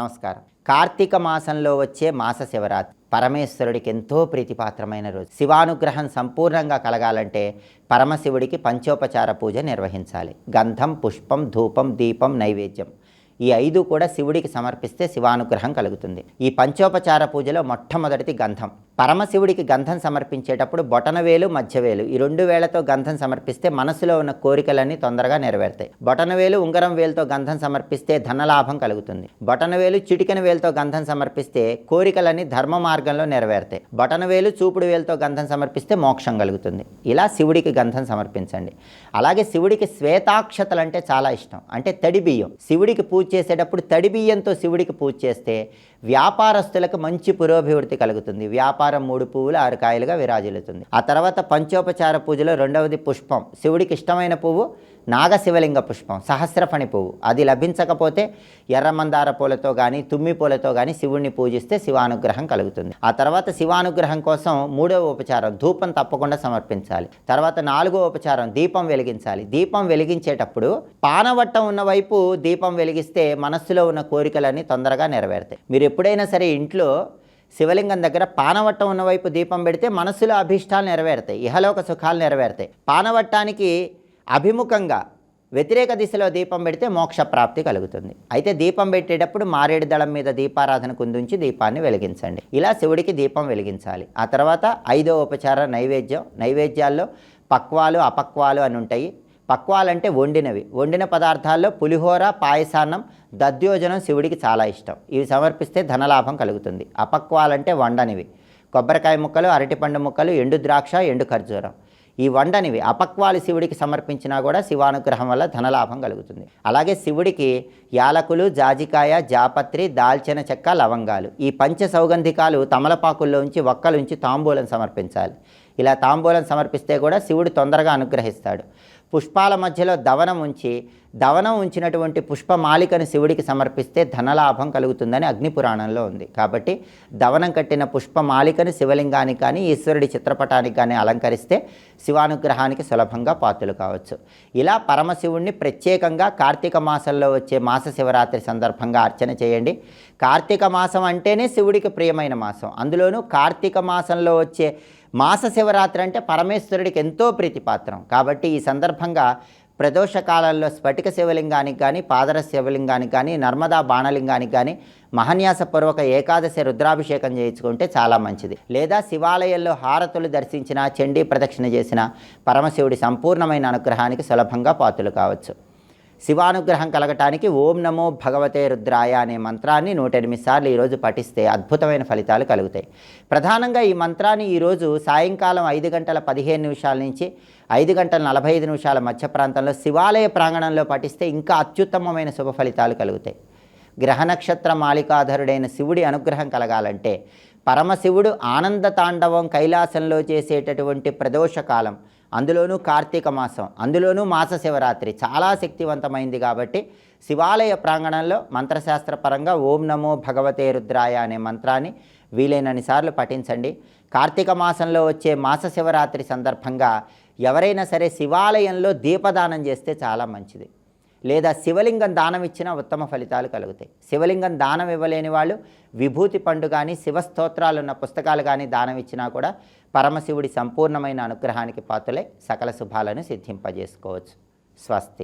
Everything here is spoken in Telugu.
నమస్కారం. కార్తీక మాసంలో వచ్చే మాస శివరాత్రి పరమేశ్వరుడికి ఎంతో ప్రీతిపాత్రమైన రోజు. శివానుగ్రహం సంపూర్ణంగా కలగాలంటే పరమశివుడికి పంచోపచార పూజ నిర్వహించాలి. గంధం పుష్పం ధూపం దీపం నైవేద్యం. ఈ ఐదు కూడా శివుడికి సమర్పిస్తే శివానుగ్రహం కలుగుతుంది. ఈ పంచోపచార పూజలో మొట్టమొదటిది గంధం. పరమశివుడికి గంధం సమర్పించేటప్పుడు బొటనవేలు మధ్యవేలు ఈ రెండు వేలతో గంధం సమర్పిస్తే మనసులో ఉన్న కోరికలన్నీ తొందరగా నెరవేరుతాయి. బొటనవేలు ఉంగరం వేలుతో గంధం సమర్పిస్తే ధనలాభం కలుగుతుంది. బొటనవేలు చిటికెన వేలుతో గంధం సమర్పిస్తే కోరికలన్నీ ధర్మ మార్గంలో నెరవేరుతాయి. బొటనవేలు చూపుడు వేలుతో గంధం సమర్పిస్తే మోక్షం కలుగుతుంది. ఇలా శివుడికి గంధం సమర్పించండి. అలాగే శివుడికి శ్వేతాక్షతలు అంటే చాలా ఇష్టం. అంటే తడి బియ్యం. శివుడికి పూజ చేసేటప్పుడు తడి బియ్యంతో శివుడికి పూజ చేస్తే వ్యాపారస్తులకు మంచి పురోభివృద్ధి కలుగుతుంది. వ్యాపారం మూడు పువ్వులు ఆరు కాయలుగా విరాజిల్లుతుంది. ఆ తర్వాత పంచోపచార పూజలో రెండవది పుష్పం. శివుడికి ఇష్టమైన పువ్వు నాగశివలింగ పుష్పం సహస్రఫణి పువ్వు. అది లభించకపోతే ఎర్రమందార పూలతో కానీ తుమ్మి పూలతో కానీ శివుణ్ణి పూజిస్తే శివానుగ్రహం కలుగుతుంది. ఆ తర్వాత శివానుగ్రహం కోసం మూడవ ఉపచారం ధూపం తప్పకుండా సమర్పించాలి. తర్వాత నాలుగో ఉపచారం దీపం వెలిగించాలి. దీపం వెలిగించేటప్పుడు పానవట్టం ఉన్న వైపు దీపం వెలిగిస్తే మనస్సులో ఉన్న కోరికలన్నీ తొందరగా నెరవేరుతాయి. మీరు ఎప్పుడైనా సరే ఇంట్లో శివలింగం దగ్గర పానవట్టం ఉన్న వైపు దీపం పెడితే మనస్సులో అభీష్టాలు నెరవేరుతాయి ఇహలోక సుఖాలు నెరవేరుతాయి. పానవట్టానికి అభిముఖంగా వ్యతిరేక దిశలో దీపం పెడితే మోక్ష ప్రాప్తి కలుగుతుంది. అయితే దీపం పెట్టేటప్పుడు మారేడు దళం మీద దీపారాధన కుందుంచి దీపాన్ని వెలిగించండి. ఇలా శివుడికి దీపం వెలిగించాలి. ఆ తర్వాత ఐదో ఉపచార నైవేద్యం. నైవేద్యాల్లో పక్వాలు అపక్వాలు అని ఉంటాయి. పక్వాలంటే వండినవి. వండిన పదార్థాల్లో పులిహోర పాయసాన్నం దద్యోజనం శివుడికి చాలా ఇష్టం. ఇవి సమర్పిస్తే ధనలాభం కలుగుతుంది. అపక్వాలంటే వండనివి. కొబ్బరికాయ ముక్కలు అరటిపండు ముక్కలు ఎండు ద్రాక్ష ఎండు ఖర్జూరం. ఈ వండనివి అపక్వాలు శివుడికి సమర్పించినా కూడా శివానుగ్రహం వల్ల ధనలాభం కలుగుతుంది. అలాగే శివుడికి యాలకులు జాజికాయ జాపత్రి దాల్చిన చెక్క లవంగాలు. ఈ పంచ సౌగంధికాలు తమలపాకుల్లో ఉంచి ఒక్కలుంచి తాంబూలం సమర్పించాలి. ఇలా తాంబూలం సమర్పిస్తే కూడా శివుడు తొందరగా అనుగ్రహిస్తాడు. పుష్పాల మధ్యలో దవనం ఉంచి దవనం ఉంచినటువంటి పుష్పమాలికను శివుడికి సమర్పిస్తే ధనలాభం కలుగుతుందని అగ్నిపురాణంలో ఉంది. కాబట్టి దవనం కట్టిన పుష్పమాలికను శివలింగానికి కానీ ఈశ్వరుడి చిత్రపటానికి కానీ అలంకరిస్తే శివానుగ్రహానికి సులభంగా పాత్రలు కావచ్చు. ఇలా పరమశివుణ్ణి ప్రత్యేకంగా కార్తీక మాసంలో వచ్చే మాస శివరాత్రి సందర్భంగా అర్చన చేయండి. కార్తీక మాసం అంటేనే శివుడికి ప్రియమైన మాసం. అందులోనూ కార్తీక మాసంలో వచ్చే మాస శివరాత్రి అంటే పరమేశ్వరుడికి ఎంతో ప్రీతిపాత్రం. కాబట్టి ఈ సందర్భంగా ప్రదోష కాలంలో స్ఫటిక శివలింగానికి కానీ పాదర శివలింగానికి కానీ నర్మదా బాణలింగానికి కానీ మహన్యాసపూర్వక ఏకాదశి రుద్రాభిషేకం చేయించుకుంటే చాలా మంచిది. లేదా శివాలయంలో హారతులు దర్శించిన చండీ ప్రదక్షిణ చేసిన పరమశివుడి సంపూర్ణమైన అనుగ్రహానికి సులభంగా పాత్రలు కావచ్చు. శివానుగ్రహం కలగటానికి ఓం నమో భగవతే రుద్రాయ అనే మంత్రాన్ని నూట ఎనిమిది సార్లు ఈరోజు పఠిస్తే అద్భుతమైన ఫలితాలు కలుగుతాయి. ప్రధానంగా ఈ మంత్రాన్ని ఈరోజు సాయంకాలం ఐదు గంటల పదిహేను నిమిషాల నుంచి ఐదు గంటల నలభై ఐదు నిమిషాల మధ్య ప్రాంతంలో శివాలయ ప్రాంగణంలో పఠిస్తే ఇంకా అత్యుత్తమమైన శుభ ఫలితాలు కలుగుతాయి. గ్రహ నక్షత్ర మాలికాధరుడైన శివుడి అనుగ్రహం కలగాలంటే పరమశివుడు ఆనంద తాండవం కైలాసంలో చేసేటటువంటి ప్రదోషకాలం అందులోనూ కార్తీక మాసం అందులోనూ మాస శివరాత్రి చాలా శక్తివంతమైంది కాబట్టి శివాలయ ప్రాంగణంలో మంత్రశాస్త్రపరంగా ఓం నమో భగవతే రుద్రాయ అనే మంత్రాన్ని వీలైనన్ని సార్లు పఠించండి. కార్తీక మాసంలో వచ్చే మాస శివరాత్రి సందర్భంగా ఎవరైనా సరే శివాలయంలో దీపదానం చేస్తే చాలా మంచిది. లేదా శివలింగం దానం ఇచ్చినా ఉత్తమ ఫలితాలు కలుగుతాయి. శివలింగం దానం ఇవ్వలేని వాళ్ళు విభూతి పండు కానీ శివస్తోత్రాలు ఉన్న పుస్తకాలు కానీ దానం ఇచ్చినా కూడా పరమశివుడి సంపూర్ణమైన అనుగ్రహానికి పాత్రలై సకల శుభాలను సిద్ధింపజేసుకోవచ్చు. స్వస్తి.